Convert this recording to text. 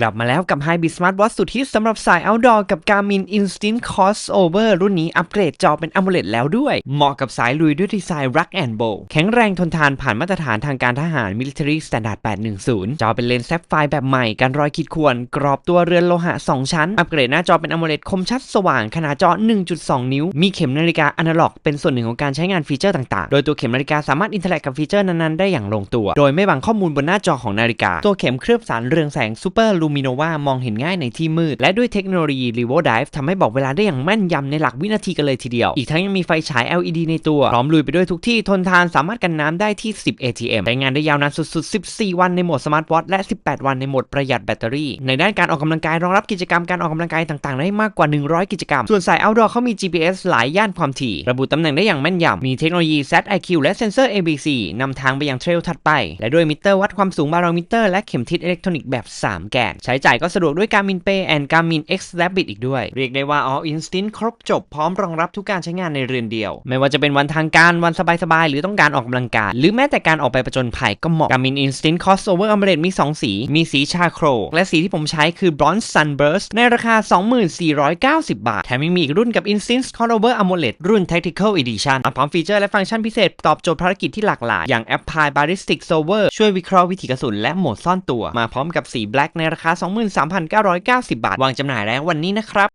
กลับมาแล้วกับ Hybrid Smart Watch สุดฮิตสำหรับสาย Outdoor กับ Garmin Instinct Crossover รุ่นนี้อัปเกรดจอเป็น AMOLED แล้วด้วย เหมาะกับสายลุยด้วยดีไซน์ Rock and Bow แข็งแรงทนทานผ่านมาตรฐานทางการทหาร Military Standard 810 จอเป็นเลนส์แซฟไฟร์แบบใหม่กันรอยขีดข่วน กรอบตัวเรือนโลหะ 2 ชั้น อัปเกรดหน้าจอเป็น AMOLED คมชัดสว่าง ขนาดจอ 1.2 นิ้ว มีเข็มนาฬิกาอนาล็อก เป็นส่วนหนึ่งของการใช้งานฟีเจอร์ต่างๆ โดยตัวเข็มนาฬิกาสามารถอินเทอร์แลกกับฟีเจอร์นั้นๆได้อย่างลงตัว โดยไม่บังข้อมูลบนหน้าจอของนาฬิกา ตัวเข็มเคลือบสารเรืองแสง Super Luminova มองเห็นง่ายในที่มืด และด้วยเทคโนโลยี Revo Dive ทำให้บอกเวลาได้อย่างแม่นยำในหลักวินาทีกันเลยทีเดียว อีกทั้งยังมีไฟฉาย LED ในตัว พร้อมลุยไปด้วยทุกที่ทนทานสามารถกันน้ำได้ที่ 10 ATM ใช้งานได้ยาวนานสุดๆ 14 วันในโหมด Smart Watch และ 18 วันในโหมดประหยัดแบตเตอรี่ ในด้านการออกกำลังกายรองรับกิจกรรมการออกกำลังกายต่างๆ ได้มากกว่า 100 กิจกรรม ส่วนสาย Outdoor เขามี GPS หลายย่านความถี่ ระบุตำแหน่งได้อย่างแม่นยำมีเทคโนโลยี ZIQ และเซนเซอร์ ABC นำทางไปยังเทรลถัดไป และด้วยมิเตอร์วัดความสูงบาโรมิเตอร์และเข็มทิศอิเล็กทรอนิกส์แบบ 3 แกนใช้จ่ายก็สะดวกด้วย Garmin Pay and Garmin X Rabbit อีกด้วย เรียกได้ว่า All Instinct ครบจบพร้อมรองรับทุกการใช้งานในเรือนเดียว ไม่ว่าจะเป็นวันทางการวันสบายๆ หรือต้องการออกกำลังกายหรือแม้แต่การออกไปประจนภัยก็เหมาะ Garmin Instinct Crossover AMOLED มี 2 สี มีสีชาโครและสีที่ผมใช้คือ Bronze Sunburst ในราคา 2490 บาท แถมยังมีอีกรุ่นกับ Instinct Crossover AMOLED รุ่น Tactical Edition พร้อมฟีเจอร์และฟังก์ชันพิเศษตอบโจทย์ภารกิจที่หลากหลายอย่าง Apply Ballistic Solver ช่วยวิเคราะห์วิถีกระสุนและโหมดซ่อนตัวมาพร้อมกับสี Black ในราคา 23,990 บาท วางจำหน่ายแล้ววันนี้นะครับ